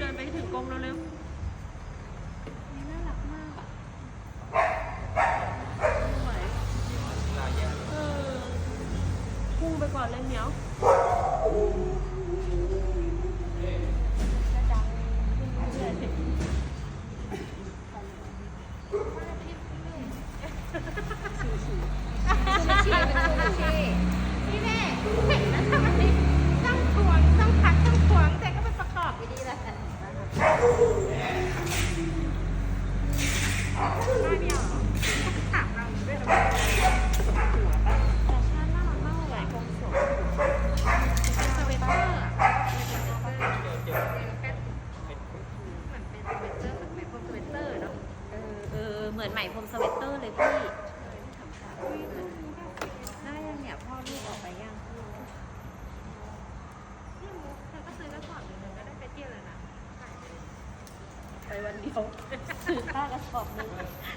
เดินไปถึงกรงเร็วนี่น่ารักมากอะๆไม่ไหวเออพุ่งไปก่อนเลยเหมียวจะดังขึ้นเรื่อยๆซูชิเป็นซูชิพี่แม่ เดียวถามเราอยู่ด้วยเรอแต่ชาติน่ารักมากเลยไหลอะกรงสวมสเวตเตอร์อะเหมือนเป็นสเวตเตอร์เหมือนเป็นส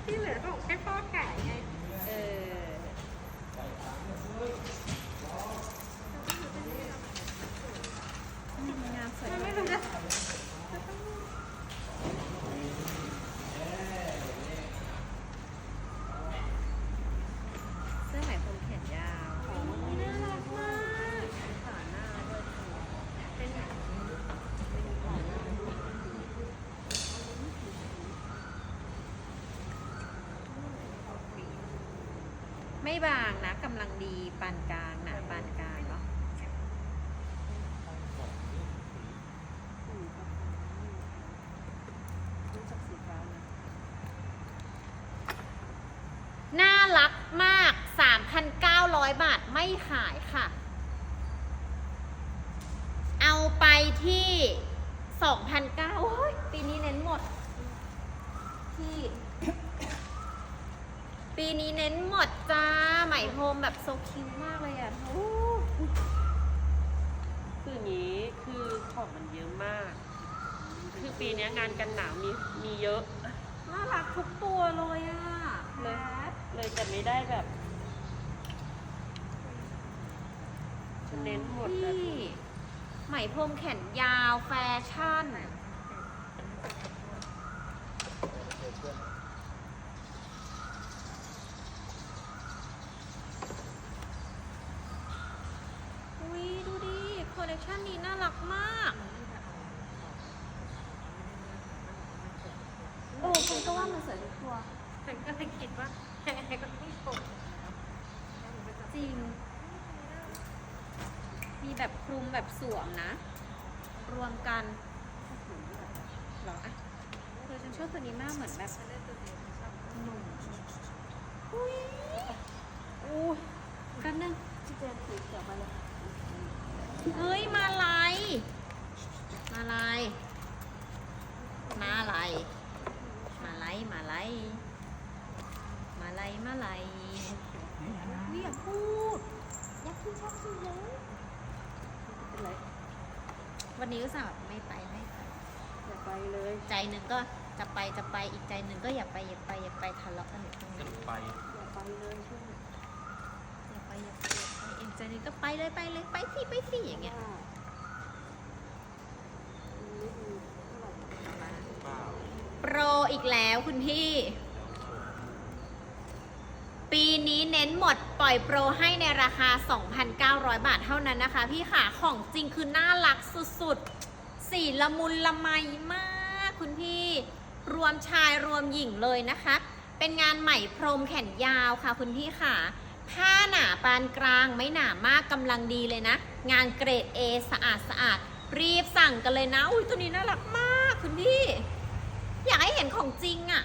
ที่เหลือก็ให้พ่อขายไง เออนี่งามสวย มัน มา ไม่ ก รู้จะ เสื้อไหมพรมแขนยาวน่ารักมากขาหน้าด้วยเป็นแบบเป็นขาหน้า ไม่ บางนะกำลังดีปานกลางหนาปานกลางเนาะน่ารักมาก 3,900 บาทไม่ขายค่ะ เอาไปที่ 2,900โอ้ยปีนี้เน้นหมด ที่ ปีนี้เน้นหมดจ้า ไหมพรมแบบโซคิวมากเลยอะโอ้คืออย่างนี้คือของมันเยอะมาก คือปีเนี้ยงานกันหนาวมีมีเยอะ น่ารักทุกตัวเลยอะเลยแพทเลยจะไม่ได้แบบจะเน้นหมดแบบพี่ไหมพรมแขนยาวแฟชั่น อุ้ยดูดิ คอลเลค ชันนี้น่ารักมาก เออคุณก็ว่ามันสวยทุกตัวฉันก็เลยคิดว่ายังไงก็ต้องชมจริง มีแบบคลุมแบบสวมนะ รวมกันเหรออะเออฉันชอบตัวนี้มากเหมือนแบบหนุ่มอุ้ยอู้แป๊บนึงที่เจนสีเขียวมาเลย เฮ้ย มาลาย มาลาย มาลาย มาลาย มาลาย มาลาย มาลายไม่อยากพูดอยากพูดชอบพูดเลยเป็นไร วันนี้ก็สั่งแบบไม่ไปไม่ไปอย่าไปเลย ใจหนึ่งก็จะไปจะไปอีกใจหนึ่งก็อย่าไปอย่าไปอย่าไปทะเลาะกันอยู่ตรงจะนี้ไปอย่าไปเลยช่วงนี้ อย่าไปอย่าไปอย่าไปอีก ใจหนึ่งก็ไปเลยไปเลยไปสิไปสิอย่างเงี้ยโปรอีกแล้วคุณพี่ ปีนี้เน้นหมดปล่อยโปรให้ในราคา 2,900 บาทเท่านั้นนะคะ พี่ขาของจริงคือน่ารักสุดๆ สีละมุนละไมมากคุณพี่ รวมชายรวมหญิงเลยนะคะ เป็นงานไหม่พรมแขนยาวค่ะคุณพี่ขา ผ้าหนาปานกลางไม่หนามากกำลังดีเลยนะ งานเกรด A สะอาดสะอาดรีบสั่งกันเลยนะอุ้ยตัวนี้น่ารักมากคุณพี่ อยากให้เห็นของจริงอะ่ะ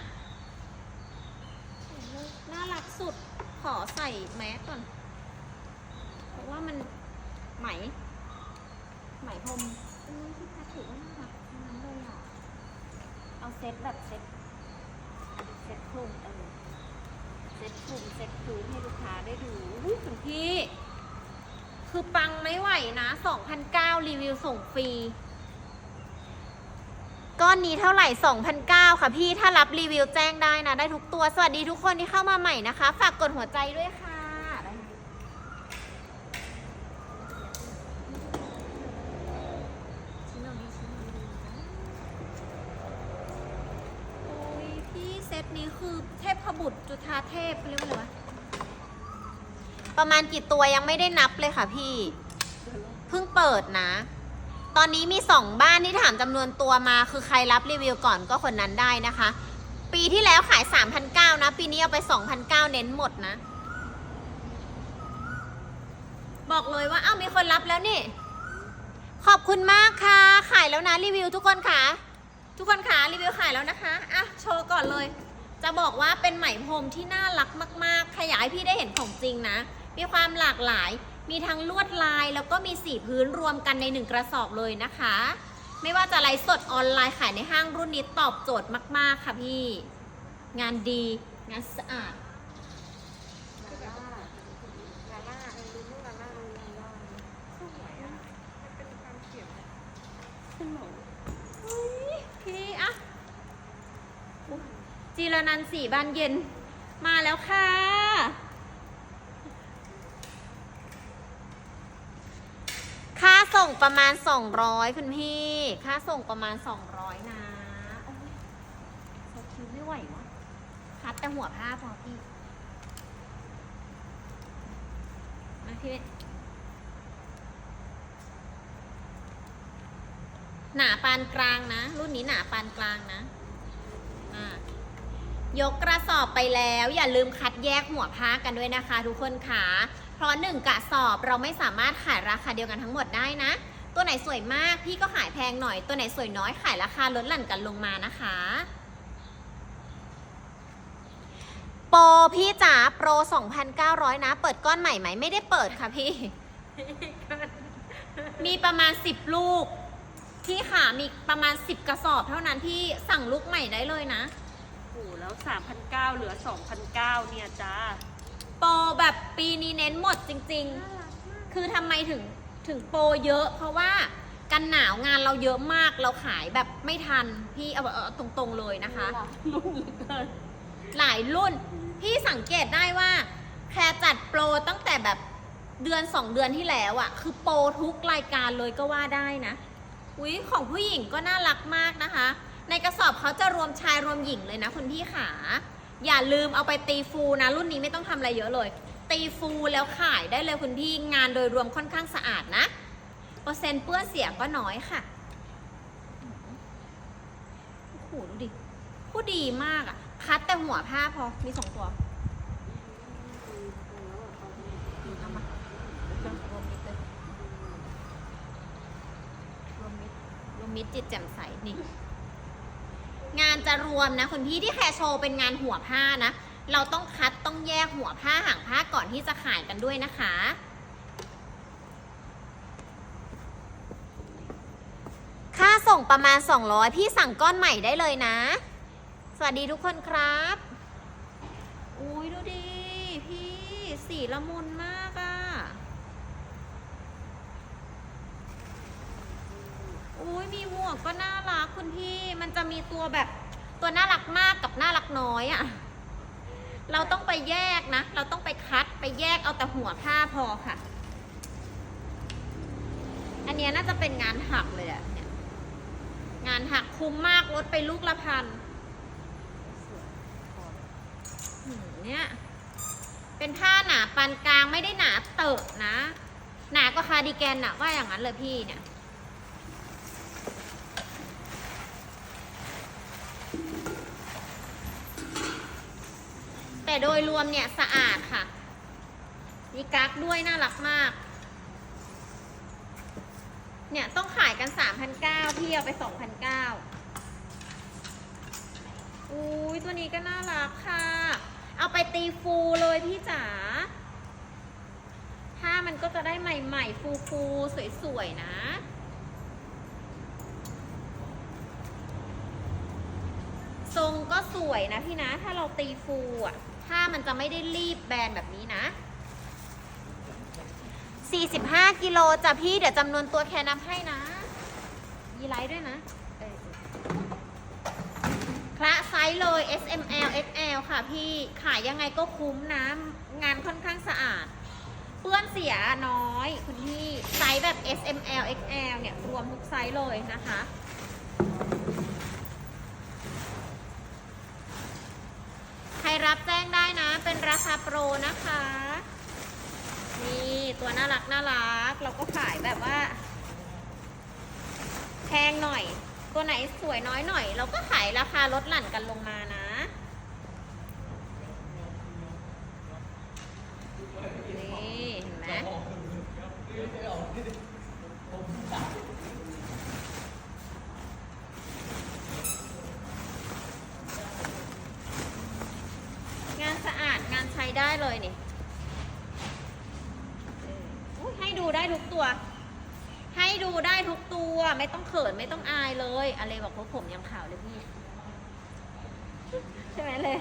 น่ารักสุดขอใส่แมสก่อน เพราะว่ามันไหม ไหมพรมอุ้ยพี่แพทถือว่าน่ารักทั้งนั้นเลยอะ เอาเซ็ตแบบเซ็ตเซ็ตคลุมเออ เซ็ตกลุมเซ็ตพื้นให้ลูกค้าได้ดูอุ้ยคุณพี่ คือปังไม่ไหวนะ2,009รีวิวส่งฟรี ก้อนนี้เท่าไหร่2,009ค่ะพี่ ถ้ารับรีวิวแจ้งได้นะ ได้ทุกตัว สวัสดีทุกคนที่เข้ามาใหม่นะคะ ฝากกดหัวใจด้วยค่ะ น ตนี้คือเทพบุตรจุธาเท พเขาเรียกว่าอะไรวะ ประมาณกี่ตัวยังไม่ได้นับเลยค่ะพี่ เพิ่งเปิดนะ ตอนนี้มีสองบ้านที่ถามจำนวนตัวมา คือใครรับรีวิวก่อนก็คนนั้นได้นะคะ ปีที่แล้วขาย 3,900นะ ปีนี้เอาไป 2,900 เน้นหมดนะ บอกเลยว่า เอ้ามีคนรับแล้วนี่ ขอบคุณมากค่ะ ขายแล้วนะรีวิวทุกคนค่ะ ทุกคนค่ะรีวิวขายแล้วนะคะ อะ โชว์ก่อนเลย จะบอกว่าเป็นไหมพรมที่น่ารักมาก ๆ ขยายพี่ได้เห็นของจริงนะ มีความหลากหลาย มีทั้งลวดลายแล้วก็มีสีพื้นรวมกันในหนึ่งกระสอบเลยนะคะ ไม่ว่าจะไลฟ์สดออนไลน์ขายในห้างรุ่นนี้ตอบโจทย์มาก ๆ ค่ะพี่ งานดี งานสะอาด ลาล่าลาล่าเออดูลูกลาล่าลาล่าสวยอะมันเป็นความเขียว ขึ้นหมด เฮ้ยพี่อะอุ๊ย จีรนันสีบานเย็นมาแล้วค่ะ ค่าส่งประมาณ 200 คุณพี่ ค่าส่งประมาณ 200 นะโอ้ยโซคิวไม่ไหววะคัดแต่หัวผ้าพอพี่ มาพี่เว้ยหนาปานกลางนะ รุ่นนี้หนาปานกลางนะ ยกกระสอบไปแล้วอย่าลืมคัดแยกหัวผ้ากันด้วยนะคะ ทุกคนค่ะ เพราะหนึ่งกระสอบเราไม่สามารถขายราคาเดียวกันทั้งหมดได้นะ ตัวไหนสวยมากพี่ก็ขายแพงหน่อย ตัวไหนสวยน้อยขายราคาลดหลั่นกันลงมานะคะ โปรพี่จ๋าโปร 2,900 นะ เปิดก้อนใหม่ไหมไม่ได้เปิดค่ะพี่ มีประมาณ 10 ลูก พี่ขามีประมาณ 10 กระสอบเท่านั้นพี่สั่งลูกใหม่ได้เลยนะโอ้โห แล้ว3,900เหลือ2,900เนี่ยจ้า โปรแบบปีนี้เน้นหมดจริงน่ารักมากๆคือทำไมถึงถึงโปรเยอะ เพราะว่ากันหนาวงานเราเยอะมากเราขายแบบไม่ทันพี่เอาเอาตรงๆเลยนะคะ รุ่นเหลือเกินหลายรุ่น พี่สังเกตได้ว่า แค่จัดโปรตั้งแต่แบบเดือน 2 เดือนที่แล้วอะคือโปรทุกรายการเลยก็ว่าได้นะ อุ้ยของผู้หญิงก็น่ารักมากนะคะ ในกระสอบเขาจะรวมชายรวมหญิงเลยนะคุณพี่ขาอย่าลืมเอาไปตีฟูนะรุ่นนี้ไม่ต้องทำอะไรเยอะเลย ตีฟูแล้วขายได้เลยคุณพี่งานโดยรวมค่อนข้างสะอาดนะเปอร์เซ็นต์เปื้อนเสียก็น้อยค่ะโอ้โหดูดิผู้ดีมากอะคัดแต่หัวผ้าพอมีสองตัวรวมมิดเลยรวมมิดรวมมิดจิตแจ่มใสนี่ งานจะรวมนะคุณพี่ที่แคร์โชว์เป็นงานหัวผ้านะ เราต้องคัดต้องแยกหัวผ้าห่างผ้าก่อนที่จะขายกันด้วยนะคะค่าส่งประมาณ 200 พี่สั่งก้อนใหม่ได้เลยนะ สวัสดีทุกคนครับ อุ้ยดูดิ พี่สีละมุนมาก อุ้ยมีหมวกก็น่ารักคุณพี่ มันจะมีตัวแบบตัวน่ารักมากกับน่ารักน้อยอะเราต้องไปแยกนะ เราต้องไปคัดไปแยกเอาแต่หัวผ้าพอค่ะ อันเนี้ยน่าจะเป็นงานหักเลยอะเนี่ย งานหักคุ้มมากลดไปลูกละพันเนี่ย เป็นผ้าหนาปานกลางไม่ได้หนาเตอะนะ หนาก็คาร์ดิแกนอะว่าอย่างนั้นเลยพี่เนี่ย แต่โดยรวมเนี่ยสะอาดค่ะมีกั๊กด้วยน่ารักมาก เนี่ยต้องขายกัน 3,900 พี่เอาไป 2,900อุ้ยตัวนี้ก็น่ารักค่ะ เอาไปตีฟูเลยพี่จ๋าผ้ามันก็จะได้ใหม่ๆ ฟูๆ สวยๆ นะทรงก็สวยนะพี่นะ ถ้าเราตีฟูอะ ผ้ามันจะไม่ได้รีบแบนแบบนี้นะ 45 กิโลจ้ะพี่เดี๋ยวจำนวนตัวแค่นับให้นะมีไลท์ด้วยนะเออคละไซส์เลย S M L X L ค่ะพี่ขายยังไงก็คุ้มนะงานค่อนข้างสะอาด เปื้อนเสียน้อยคุณพี่ ไซส์แบบ S M L X L เนี่ย รวมทุกไซส์เลยนะคะ ราคาโปรนะคะ นี่ตัวน่ารักน่ารัก เราก็ขายแบบว่า แพงหน่อย ตัวไหนสวยน้อยหน่อย เราก็ขายราคาลดหลั่นกันลงมานะ นี่เห็นไหม งานสะอาดงานใช้ได้เลยนี่เอออุ๊ยให้ดูได้ทุกตัว ให้ดูได้ทุกตัว ไม่ต้องเขินไม่ต้องอายเลยอะไรบอกว่าผมยังขาวเลยพี่ ใช่ไหมเลย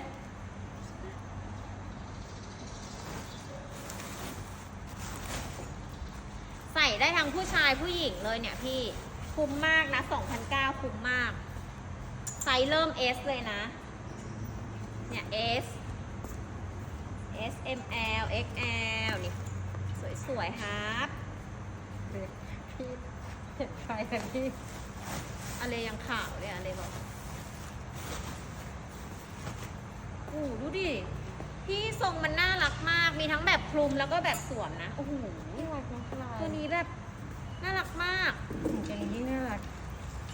ใส่ได้ทั้งผู้ชายผู้หญิงเลยเนี่ยพี่ คุ้มมากนะ2,009คุ้มมาก ไซส์เริ่ม S เลยนะ เนี่ย S S M L X L นี่ สวยๆครับพี่ ใครแต่พี่อะไรยังขาวเลยอะไรบอกโอ้โหดูดิ พี่ทรงมันน่ารักมาก มีทั้งแบบคลุมแล้วก็แบบสวมนะ โอ้โหน่ารักนะลายตัวนี้แบบน่ารักมากจริงๆยิ่งน่ารัก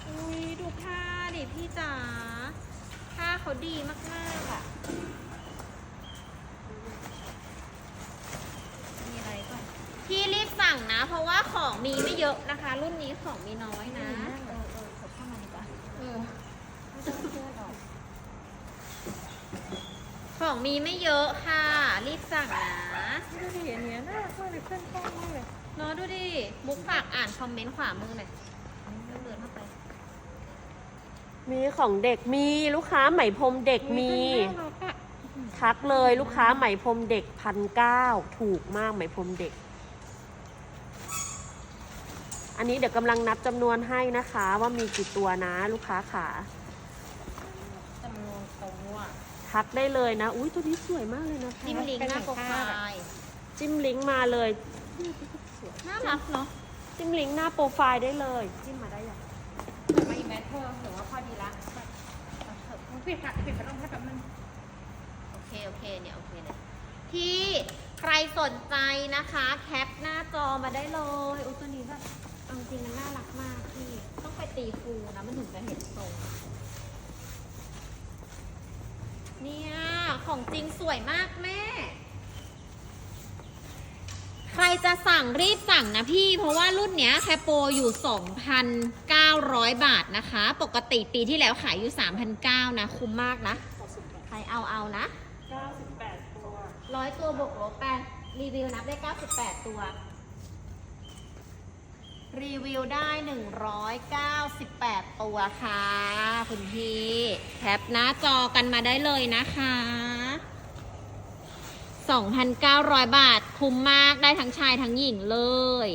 อุ้ยดูผ้าดิพี่จ๋าผ้าเขาดีมากๆอะ มีอะไรก่อน พี่รีบ สั่งนะ เพราะว่าของมีไม่เยอะนะคะ รุ่นนี้ของมีน้อยนะเออเออขอเข้ามาดีกว่าเออไม่ต้องเชื่อหรอกของมีไม่เยอะค่ะ รีบสั่งนะดูดิอันเนี้ยน่ารักมากเลยเพื่อนชอบมากเลยเนาะดูดิมุกฝากอ่านคอมเมนต์ขวามือหน่อยเดินเดินเข้าไปมีของเด็กมีลูกค้าไหมพรมเด็กมี น่ารักอะ ทักเลยลูกค้าไหมพรมเด็กพันเก้าถูกมากไหมพรมเด็ก อันนี้เดี๋ยวกำลังนับจำนวนให้นะคะ ว่ามีกี่ตัวนะลูกค้าขาจำนวนตัวทักได้เลยนะ อุ้ยตัวนี้สวยมากเลยนะคะจิ้มลิงก์หน้าโปรไฟล์จิ้มลิงก์มาเลยน่ารักเนาะจิ้มลิงก์หน้าโปรไฟล์ได้เลย จิ้มมาได้ยังมาอีกแมทเธอหรือว่าพอดีละแบบเอาเถอะปิดค่ะปิดพัดลมให้แป๊บนึงโอเคโอเคเนี่ยโอเคเลยที่ใครสนใจนะคะ แคปหน้าจอมาได้เลยอุ้ยตัวนี้แบบ เอาจริงมันน่ารักมากพี่ ต้องไปตีฟูนะมันถึงจะเห็นทรงเนี่ย ของจริงสวยมากแม่ ใครจะสั่งรีบสั่งนะพี่ เพราะว่ารุ่นเนี้ยแคปโปรอยู่ 2,900 บาทนะคะ ปกติปีที่แล้วขายอยู่ 3,900 นะ คุ้มมากนะ ใครเอาเอานะ 98 ตัวร้อยตัวบวกลบไปรีวิวนับได้ 98 ตัว รีวิวได้ 198 ตัวค่ะ คุณพี่แคปหน้าจอกันมาได้เลยนะคะ 2,900 บาทคุ้มมากได้ทั้งชายทั้งหญิงเลย